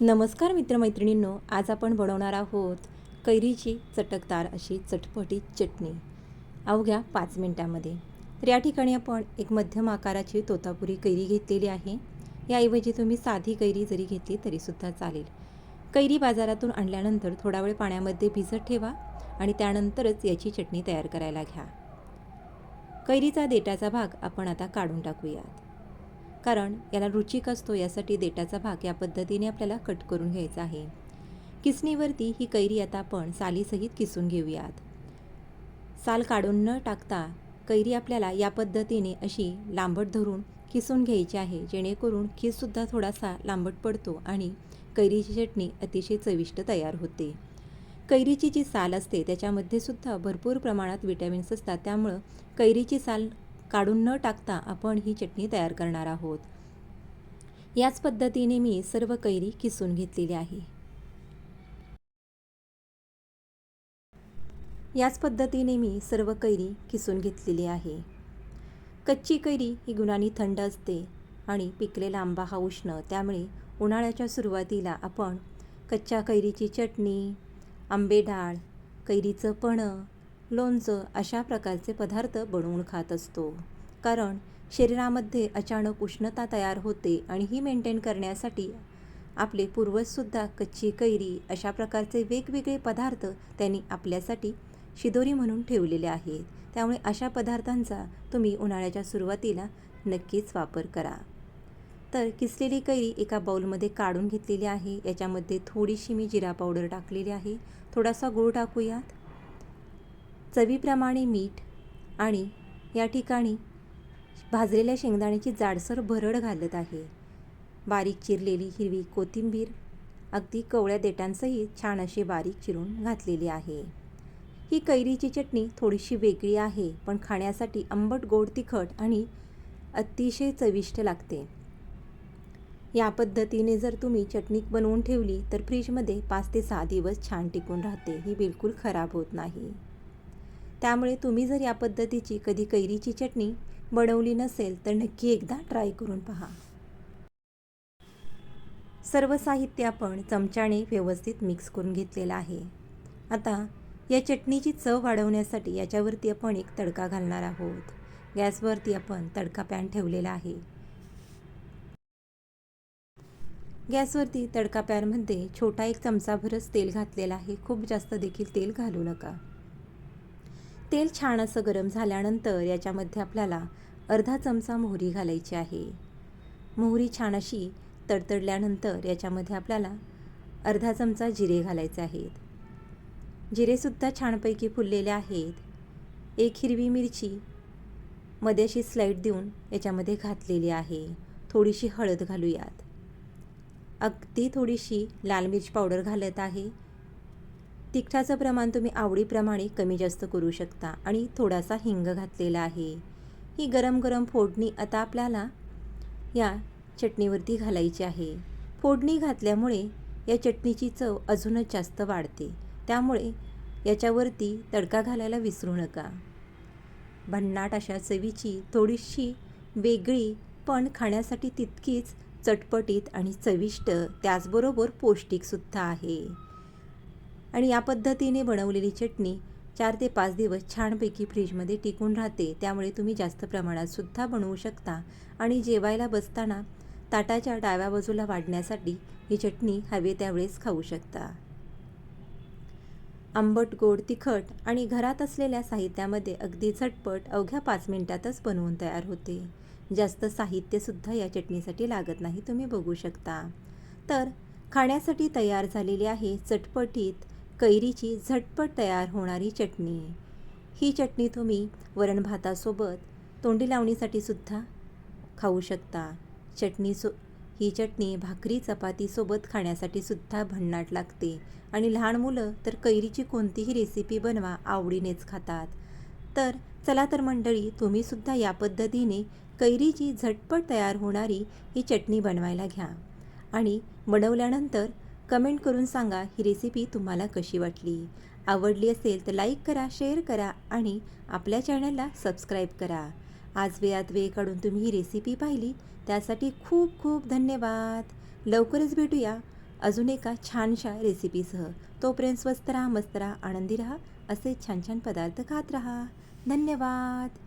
नमस्कार मित्रमैत्रिणींनो आज आपण बनवणार आहोत कैरीची चटकदार अशी चटपटी चटणी. अवघ्या पाच मिनटामध्ये. तर या ठिकाणी आपण एक मध्यम आकाराची तोतापुरी कैरी घेतलेली आहे. याऐवजी तुम्ही साधी कैरी जरी घेतली तरीसुद्धा चालेल. कैरी बाजारातून आणल्यानंतर थोडा वेळ पाण्यामध्ये भिजत ठेवा आणि त्यानंतरच याची चटणी तयार करायला घ्या. कैरीचा देटाचा भाग आपण आता काढून टाकूयात. कारण याला रुचिक असतो यासाठी देठाचा भाग या पद्धतीने आपल्याला कट करून घ्यायचा आहे. किसणीवरती ही कैरी आता आपण सालीसहित किसून घेऊयात. साल काढून न टाकता कैरी आपल्याला या पद्धतीने अशी लांबट धरून किसून घ्यायची आहे जेणेकरून खिससुद्धा थोडासा लांबट पडतो आणि कैरीची चटणी अतिशय चविष्ट तयार होते. कैरीची जी साल असते त्याच्यामध्ये सुद्धा भरपूर प्रमाणात विटॅमिन्स असतात त्यामुळं कैरीची साल काढून न टाकता आपण ही चटणी तयार करणार आहोत. याच पद्धतीने मी सर्व कैरी किसून घेतलेली आहे. याच पद्धतीने मी सर्व कैरी किसून घेतलेली आहे. कच्ची कैरी ही गुणांनी थंड असते आणि पिकलेला आंबा हा उष्ण त्यामुळे उन्हाळ्याच्या सुरुवातीला आपण कच्च्या कैरीची चटणी आंबे डाळ कैरीचं पणं लोणचं अशा प्रकारचे पदार्थ बनवून खात असतो. कारण शरीरामध्ये अचानक उष्णता तयार होते आणि ही मेंटेन करण्यासाठी आपले पूर्वजसुद्धा कच्ची कैरी अशा प्रकारचे वेगवेगळे पदार्थ त्यांनी आपल्यासाठी शिदोरी म्हणून ठेवलेले आहेत. त्यामुळे अशा पदार्थांचा तुम्ही उन्हाळ्याच्या सुरुवातीला नक्कीच वापर करा. तर किसलेली कैरी एका बाउलमध्ये काढून घेतलेली आहे. याच्यामध्ये थोडीशी मी जिरा पावडर टाकलेली आहे. थोडासा गूळ टाकूयात. चवीप्रमाणे मीठ आणि या ठिकाणी भाजलेल्या शेंगदाण्याची जाडसर भरड घालत आहे. बारीक चिरलेली हिरवी कोथिंबीर अगदी कवळ्या देटांसहित छान अशी बारीक चिरून घातलेली आहे. ही कैरीची चटणी थोडीशी वेगळी आहे पण खाण्यासाठी आंबट गोड तिखट आणि अतिशय चविष्ट लागते. या पद्धतीने जर तुम्ही चटणी बनवून ठेवली तर फ्रीजमध्ये पाच ते सहा दिवस छान टिकून राहते. ही बिलकुल खराब होत नाही. त्यामुळे तुम्ही जर या पद्धतीची कधी कैरीची चटणी बनवली नसेल तर नक्की एकदा ट्राय करून पहा. सर्व साहित्य आपण चमच्याने व्यवस्थित मिक्स करून घेतलेलं आहे. आता या चटणीची चव वाढवण्यासाठी याच्यावरती आपण एक तडका घालणार आहोत. गॅसवरती आपण तडका पॅन ठेवलेला आहे. गॅसवरती तडका पॅनमध्ये छोटा एक चमचाभरच तेल घातलेला आहे. खूप जास्त देखील तेल घालू नका. तेल छान असं गरम झाल्यानंतर याच्यामध्ये आपल्याला अर्धा चमचा मोहरी घालायची आहे. मोहरी छान अशी तडतडल्यानंतर याच्यामध्ये आपल्याला अर्धा चमचा जिरे घालायचे आहेत. जिरेसुद्धा छानपैकी फुललेले आहेत. एक हिरवी मिरची मध्ये अशी स्लाईड देऊन याच्यामध्ये घातलेली आहे. थोडीशी हळद घालूयात. अगदी थोडीशी लाल मिरची पावडर घालत आहे. तिखटाचं प्रमाण तुम्ही आवडीप्रमाणे कमी जास्त करू शकता आणि थोडासा हिंग घातलेला आहे. ही गरम गरम फोडणी आता आपल्याला या चटणीवरती घालायची आहे. फोडणी घातल्यामुळे या चटणीची चव अजूनच जास्त वाढते. त्यामुळे याच्यावरती तडका घालायला विसरू नका. भन्नाट अशा चवीची थोडीशी वेगळी पण खाण्यासाठी तितकीच चटपटीत आणि चविष्ट त्याचबरोबर पौष्टिकसुद्धा आहे. आणि या पद्धतीने बनवलेली चटणी चार ते पाच दिवस छानपैकी फ्रीजमध्ये टिकून राहते. त्यामुळे तुम्ही जास्त प्रमाणात सुद्धा बनवू शकता. आणि जेवायला बसताना ताटाच्या डाव्या बाजूला वाढण्यासाठी ही चटणी हवे त्यावेळेस खाऊ शकता. आंबट गोड तिखट आणि घरात असलेल्या साहित्यामध्ये अगदी झटपट अवघ्या पाच मिनिटातच बनवून तयार होते. जास्त साहित्यसुद्धा या चटणीसाठी लागत नाही तुम्ही बघू शकता. तर खाण्यासाठी तयार झालेली आहे चटपटीत कैरीची झटपट तयार होणारी चटणी ही चटणी तुम्ही वरण भातासोबत तोंडी लावणीसाठी सुद्धा खाऊ शकता. चटणी सो ही चटणी भाकरी चपातीसोबत खाण्यासाठी सुद्धा भन्नाट लागते. आणि लहान मुलं तर कैरीची कोणतीही रेसिपी बनवा आवडीनेच खातात. तर चला तर मंडळी तुम्हीसुद्धा या पद्धतीने कैरीची झटपट तयार होणारी ही चटणी बनवायला घ्या. आणि बनवल्यानंतर कमेंट करून सांगा ही रेसिपी तुम्हाला कशी वाटली. आवडली असेल तर लाईक करा शेअर करा आणि आपल्या चॅनलला सबस्क्राईब करा. आज वेळात वेळ काढून तुम्ही ही रेसिपी पाहिली. त्यासाठी खूप खूप धन्यवाद. लवकरच भेटूया अजून एका छानशा रेसिपीसह तोपर्यंत स्वस्त राहा मस्त राहा आनंदी राहा. असे छान छान पदार्थ खात राहा. धन्यवाद.